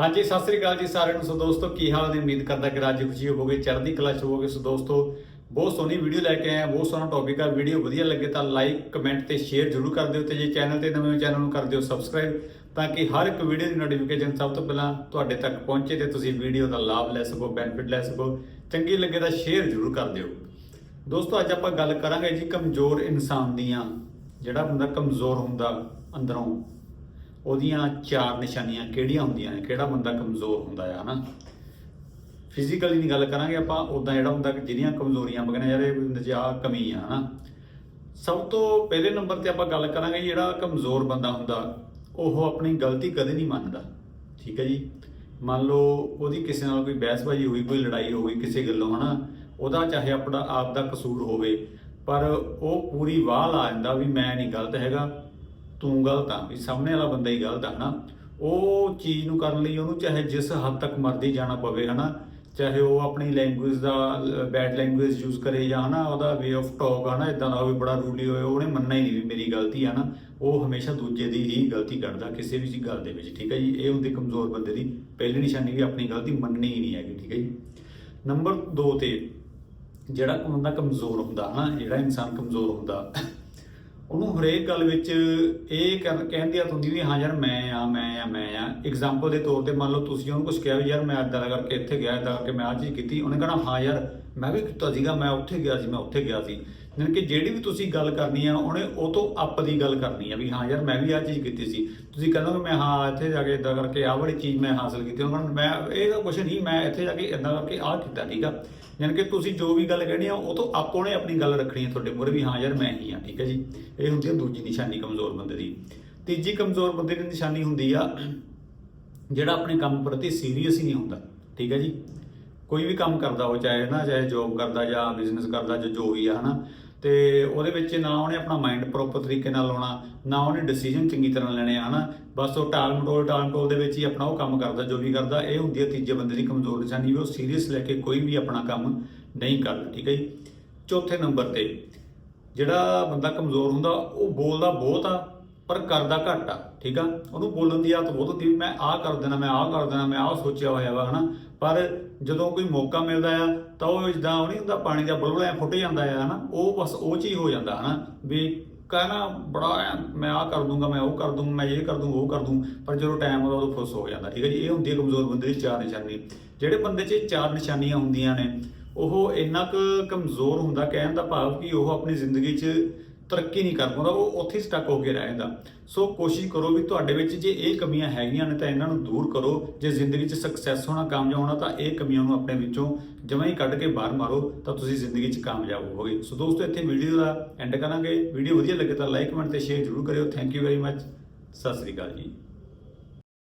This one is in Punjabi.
ਹਾਂਜੀ, ਸਤਿ ਸ੍ਰੀ ਅਕਾਲ ਜੀ ਸਾਰਿਆਂ ਨੂੰ। ਸੋ ਦੋਸਤੋ, ਕੀ ਹਾਲ ਨੇ ਉਮੀਦ ਕਰਦਾ ਕਿ ਰਾਜੀ ਖੁਸ਼ੀ ਹੋਵੋਗੇ, ਚੜ੍ਹਦੀ ਕਲਾ ਚ ਹੋਵੋਗੇ। ਸੋ ਦੋਸਤੋ, ਬਹੁਤ ਸੋਹਣੀ ਵੀਡੀਓ ਲੈ ਕੇ ਆਇਆ ਬਹੁਤ ਸੋਹਣਾ ਟੌਪਿਕ ਆ। ਵੀਡੀਓ ਵਧੀਆ ਲੱਗੇ ਤਾਂ ਲਾਈਕ ਕਮੈਂਟ ਤੇ ਸ਼ੇਅਰ ਜ਼ਰੂਰ ਕਰ ਦਿਓ ਤੇ ਜੇ ਚੈਨਲ ਤੇ ਨਵੇਂ ਹੋ ਚੈਨਲ ਨੂੰ ਕਰ ਦਿਓ ਸਬਸਕ੍ਰਾਈਬ ਤਾਂ ਕਿ ਹਰ ਇੱਕ ਵੀਡੀਓ ਦੀ ਨੋਟੀਫਿਕੇਸ਼ਨ ਸਭ ਤੋਂ ਪਹਿਲਾਂ ਤੁਹਾਡੇ ਤੱਕ ਪਹੁੰਚੇ ਤੇ ਤੁਸੀਂ ਵੀਡੀਓ ਦਾ ਲਾਭ ਲੈ ਸਕੋ ਬੈਨੀਫਿਟ ਲੈ ਸਕੋ। ਚੰਗੀ ਲੱਗੇ ਤਾਂ ਸ਼ੇਅਰ ਜ਼ਰੂਰ ਕਰ ਦਿਓ। ਦੋਸਤੋ, ਅੱਜ ਆਪਾਂ ਗੱਲ ਕਰਾਂਗੇ ਜੀ ਕਮਜ਼ੋਰ ਇਨਸਾਨ ਦੀਆਂ, ਜਿਹੜਾ ਬੰਦਾ ਕਮਜ਼ੋਰ ਹੁੰਦਾ ਅੰਦਰੋਂ। ਉਹਦੀਆਂ ਚਾਰ ਨਿਸ਼ਾਨੀਆਂ ਕਿਹੜੀਆਂ ਹੁੰਦੀਆਂ ਨੇ? ਕਿਹੜਾ ਬੰਦਾ ਕਮਜ਼ੋਰ ਹੁੰਦਾ ਹੈ ਹਨਾ? ਫਿਜ਼ੀਕਲੀ ਨਹੀਂ ਗੱਲ ਕਰਾਂਗੇ ਆਪਾਂ ਉਦਾਂ ਜਿਹੜਾ ਹੁੰਦਾ ਕਿ ਜਿਹਦੀਆਂ ਕਮਜ਼ੋਰੀਆਂ ਆਪਾਂ ਕਹਿੰਦੇ ਯਾਰ ਇਹ ਬੰਦੇ ਕਮੀ ਆ, ਹਨਾ? ਸਭ ਤੋਂ ਪਹਿਲੇ ਨੰਬਰ ਤੇ ਆਪਾਂ ਗੱਲ ਕਰਾਂਗੇ ਜਿਹੜਾ ਕਮਜ਼ੋਰ ਬੰਦਾ ਹੁੰਦਾ, ਉਹ ਆਪਣੀ ਗਲਤੀ ਕਦੇ ਨਹੀਂ ਮੰਨਦਾ, ਠੀਕ ਹੈ ਜੀ? ਮੰਨ ਲਓ ਉਹਦੀ ਕਿਸੇ ਨਾਲ ਕੋਈ ਬਹਿਸਬਾਜ਼ੀ ਹੋਈ, ਕੋਈ ਲੜਾਈ ਹੋ ਗਈ ਕਿਸੇ ਗੱਲੋਂ, ਹਨਾ? ਉਹਦਾ ਚਾਹੇ ਆਪਣਾ, ਆਪ ਦਾ ਕਸੂਰ ਹੋਵੇ, ਪਰ ਉਹ ਪੂਰੀ ਵਾਹ ਲਾ ਦਿੰਦਾ ਵੀ ਮੈਂ ਨਹੀਂ ਗਲਤ ਹੈਗਾ ਤੂੰ ਗਲਤ ਆ, ਵੀ ਸਾਹਮਣੇ ਵਾਲਾ ਬੰਦਾ ਹੀ ਗਲਤ ਆ, ਹਨਾ? ਉਹ ਚੀਜ਼ ਨੂੰ ਕਰਨ ਲਈ ਉਹਨੂੰ ਚਾਹੇ ਜਿਸ ਹੱਦ ਤੱਕ ਮਰਦੀ ਜਾਣਾ ਪਵੇ, ਹਨਾ? ਚਾਹੇ ਉਹ ਆਪਣੀ ਲੈਂਗੁਏਜ ਦਾ ਬੈਡ ਲੈਂਗੁਏਜ ਯੂਜ਼ ਕਰੇ ਜਾਂ, ਹਨਾ, ਉਹਦਾ ਵੇ ਆਫ ਟਾਕ ਹਨਾ? ਇਦਾਂ ਦਾ ਹੋਵੇ, ਬੜਾ ਰੂਲੀ ਹੋਵੇ, ਉਹਨੇ ਮੰਨਣਾ ਹੀ ਨਹੀਂ ਵੀ ਮੇਰੀ ਗਲਤੀ ਆ ਨਾ ਉਹ ਹਮੇਸ਼ਾ ਦੂਜੇ ਦੀ ਹੀ ਗਲਤੀ ਕੱਢਦਾ ਕਿਸੇ ਵੀ ਗੱਲ ਦੇ ਵਿੱਚ, ਠੀਕ ਹੈ ਜੀ? ਇਹ ਹੁੰਦੀ ਕਮਜ਼ੋਰ ਬੰਦੇ ਦੀ ਪਹਿਲੀ ਨਿਸ਼ਾਨੀ ਵੀ ਆਪਣੀ ਗਲਤੀ ਮੰਨਣੀ ਹੀ ਨਹੀਂ ਹੈਗੀ, ਠੀਕ ਹੈ ਜੀ? ਨੰਬਰ 2 ਤੇ, ਜਿਹੜਾ ਬੰਦਾ ਕਮਜ਼ੋਰ ਹੁੰਦਾ, ਹਨਾ? ਜਿਹੜਾ ਇਨਸਾਨ ਕਮਜ਼ੋਰ ਹੁੰਦਾ ਉਹਨੂੰ ਹਰੇਕ ਗੱਲ ਵਿੱਚ ਇਹ ਕਹਿ- ਕਹਿੰਦੀ ਆ ਹੁੰਦੀ ਵੀ ਹਾਂ ਯਾਰ ਮੈਂ ਆ ਮੈਂ ਆ ਮੈਂ ਆ। ਐਗਜ਼ਾਮਪਲ ਦੇ ਤੌਰ ਤੇ ਮੰਨ ਲਓ ਤੁਸੀਂ ਉਹਨੂੰ ਕੁਝ ਕਿਹਾ ਵੀ ਯਾਰ ਮੈਂ ਏਦਾਂ ਦਾ ਕਰਕੇ ਇੱਥੇ ਗਿਆ, ਏਦਾਂ ਕਰਕੇ ਮੈਂ ਆ ਚੀਜ਼ ਕੀਤੀ। ਉਹਨੇ ਕਹਣਾ, ਹਾਂ ਯਾਰ ਮੈਂ ਵੀ ਕੀਤਾ ਸੀਗਾ, ਮੈਂ ਉੱਥੇ ਗਿਆ ਸੀ, ਮੈਂ ਉੱਥੇ ਗਿਆ ਸੀ। ਯਾਨੀ ਕਿ ਜਿਹੜੀ ਵੀ ਤੁਸੀਂ ਗੱਲ ਕਰਨੀ ਆ ਉਹਨੇ ਉਹ ਤੋਂ ਅੱਪ ਦੀ ਗੱਲ ਕਰਨੀ ਆ ਵੀ ਹਾਂ ਯਾਰ ਮੈਂ ਵੀ ਆ ਚੀਜ਼ ਕੀਤੀ ਸੀ। ਤੁਸੀਂ ਕਹਿੰਦੇ ਮੈਂ ਹਾਂ, ਇੱਥੇ ਜਾ ਕੇ ਇਦਾਂ ਕਰਕੇ ਆਹ ਵਾਲੀ ਚੀਜ਼ ਮੈਂ ਹਾਸਲ ਕੀਤੀ ਉਹਨਾਂ ਮੈਂ ਇਹ ਤਾਂ ਕੁਝ ਨਹੀਂ, ਮੈਂ ਇੱਥੇ ਜਾ ਕੇ ਇਦਾਂ ਕਰਕੇ ਆਹ ਕੀਤਾ, ਠੀਕ ਆ? ਯਾਨੀ ਕਿ ਤੁਸੀਂ ਜੋ ਵੀ ਗੱਲ ਕਹਿਣੀ ਆ, ਉਹ ਤੋਂ ਆਪ ਉਹਨੇ ਆਪਣੀ ਗੱਲ ਰੱਖਣੀ ਹੈ ਤੁਹਾਡੇ ਮੂਹਰੇ ਵੀ ਹਾਂ ਯਾਰ ਮੈਂ ਹੀ ਆ, ਠੀਕ ਹੈ ਜੀ? ਇਹ ਹੁੰਦੀ ਹੈ ਦੂਜੀ ਨਿਸ਼ਾਨੀ ਕਮਜ਼ੋਰ ਬੰਦੇ ਦੀ। ਤੀਜੀ ਕਮਜ਼ੋਰ ਬੰਦੇ ਦੀ ਨਿਸ਼ਾਨੀ ਹੁੰਦੀ ਆ, ਜਿਹੜਾ ਆਪਣੇ ਕੰਮ ਪ੍ਰਤੀ ਸੀਰੀਅਸ ਹੀ ਨਹੀਂ ਹੁੰਦਾ, ਠੀਕ ਹੈ ਜੀ? ਕੋਈ ਵੀ ਕੰਮ ਕਰਦਾ ਹੋ ਚਾਹੇ ਨਾ ਚਾਹੇ ਜੋਬ ਕਰਦਾ ਜਾਂ ਬਿਜ਼ਨਸ ਕਰਦਾ ਜਾਂ ਜੋ ਵੀ ਆ, ਹਨਾ? ਤੇ ਉਹਦੇ ਵਿੱਚ ਨਾ ਉਹਨੇ ਆਪਣਾ ਮਾਈਂਡ ਪ੍ਰੋਪਰ ਤਰੀਕੇ ਨਾਲ ਲਾਉਣਾ, ਨਾ ਉਹਨੇ ਡਿਸੀਜਨ ਚੰਗੀ ਤਰ੍ਹਾਂ ਲੈਣੇ ਆ ਹਨਾ? ਬਸ ਉਹ ਟਾਲ ਮਟੋਲ ਟਾਲ ਮਟੋਲ ਦੇ ਵਿੱਚ ਹੀ ਆਪਣਾ ਉਹ ਕੰਮ ਕਰਦਾ, ਜੋ ਵੀ ਕਰਦਾ, ਇਹ ਹੁੰਦੀ ਹੈ ਤੀਜੇ ਬੰਦੇ ਦੀ ਕਮਜ਼ੋਰ ਨਿਸ਼ਾਨੀ ਵੀ ਉਹ ਸੀਰੀਅਸ ਲੈ ਕੇ ਕੋਈ ਵੀ ਆਪਣਾ ਕੰਮ ਨਹੀਂ ਕਰਦਾ, ਠੀਕ ਹੈ ਜੀ? ਚੌਥੇ ਨੰਬਰ ਤੇ, ਜਿਹੜਾ ਬੰਦਾ ਕਮਜ਼ੋਰ ਹੁੰਦਾ, ਉਹ ਬੋਲਦਾ ਬਹੁਤ ਆ ਪਰ ਕਰਦਾ ਘੱਟ ਆ, ਠੀਕ ਆ? ਉਹਨੂੰ ਬੋਲਣ ਦੀ ਆਦਤ ਬਹੁਤ ਹੁੰਦੀ ਵੀ ਮੈਂ ਆਹ ਕਰ ਦੇਣਾ, ਮੈਂ ਆਹ ਕਰ ਦੇਣਾ, ਮੈਂ ਆਹ ਸੋਚਿਆ ਹੋਇਆ ਵਾ, ਹਨਾ? ਪਰ ਜਦੋਂ ਕੋਈ ਮੌਕਾ ਮਿਲਦਾ ਆ, ਤਾਂ ਉਹ ਜਿੱਦਾਂ ਉਹ ਨਹੀਂ ਹੁੰਦਾ ਪਾਣੀ ਦਾ ਬਲਬਲ ਐਂ ਫੁੱਟ ਜਾਂਦਾ ਆ, ਹਨਾ? ਉਹ ਬਸ ਉਹ ਚੀਜ਼ ਹੋ ਜਾਂਦਾ, ਹਨਾ? ਵੀ ਕਹਿਣਾ ਬੜਾ ਮੈਂ ਆਹ ਕਰ ਦੂੰਗਾ, ਮੈਂ ਉਹ ਕਰ ਦੂੰਗਾ ਮੈਂ ਇਹ ਕਰ ਦੂੰ, ਉਹ ਕਰ ਦੂੰ, ਪਰ ਜਦੋਂ ਟਾਈਮ ਆਉਂਦਾ ਉਦੋਂ ਫੁੱਸ ਹੋ ਜਾਂਦਾ, ਠੀਕ ਹੈ ਜੀ? ਇਹ ਹੁੰਦੀ ਹੈ ਕਮਜ਼ੋਰ ਬੰਦੇ ਦੀ ਚਾਰ ਨਿਸ਼ਾਨੀ। ਜਿਹੜੇ ਬੰਦੇ 'ਚ ਚਾਰ ਨਿਸ਼ਾਨੀਆਂ ਹੁੰਦੀਆਂ ਨੇ, ਉਹ ਇੰਨਾ ਕੁ ਕਮਜ਼ੋਰ ਹੁੰਦਾ, ਕਹਿਣ ਦਾ ਭਾਵ ਕਿ ਉਹ ਆਪਣੀ ਜ਼ਿੰਦਗੀ 'ਚ ਤਰੱਕੀ ਨਹੀਂ ਕਰ ਪਾਉਂਦਾ, ਉਹ ਉੱਥੇ ਸਟਕ ਹੋ ਕੇ ਰਹਿ ਜਾਂਦਾ। ਸੋ ਕੋਸ਼ਿਸ਼ ਕਰੋ ਵੀ ਤੁਹਾਡੇ ਵਿੱਚ ਜੇ ਇਹ ਕਮੀਆਂ ਹੈਗੀਆਂ ਨੇ ਤਾਂ ਇਹਨਾਂ ਨੂੰ ਦੂਰ ਕਰੋ। ਜੇ ਜ਼ਿੰਦਗੀ 'ਚ ਸਕਸੈਸ ਹੋਣਾ ਕਾਮਯਾਬ ਹੋਣਾ ਤਾਂ ਇਹ ਕਮੀਆਂ ਨੂੰ ਆਪਣੇ ਵਿੱਚੋਂ ਜਮਾਂ ਹੀ ਕੱਢ ਕੇ ਬਾਹਰ ਮਾਰੋ, ਤਾਂ ਤੁਸੀਂ ਜ਼ਿੰਦਗੀ 'ਚ ਕਾਮਯਾਬ ਹੋਵੋਗੇ। ਸੋ ਦੋਸਤੋ, ਇੱਥੇ ਵੀਡੀਓ ਦਾ ਐਂਡ ਕਰਾਂਗੇ। ਵੀਡੀਓ ਵਧੀਆ ਲੱਗੇ ਤਾਂ ਲਾਈਕ ਕਮੈਂਟ ਤੇ ਸ਼ੇਅਰ ਜ਼ਰੂਰ ਕਰਿਓ। Thank you very much Sat Sri ਅਕਾਲ ਜੀ।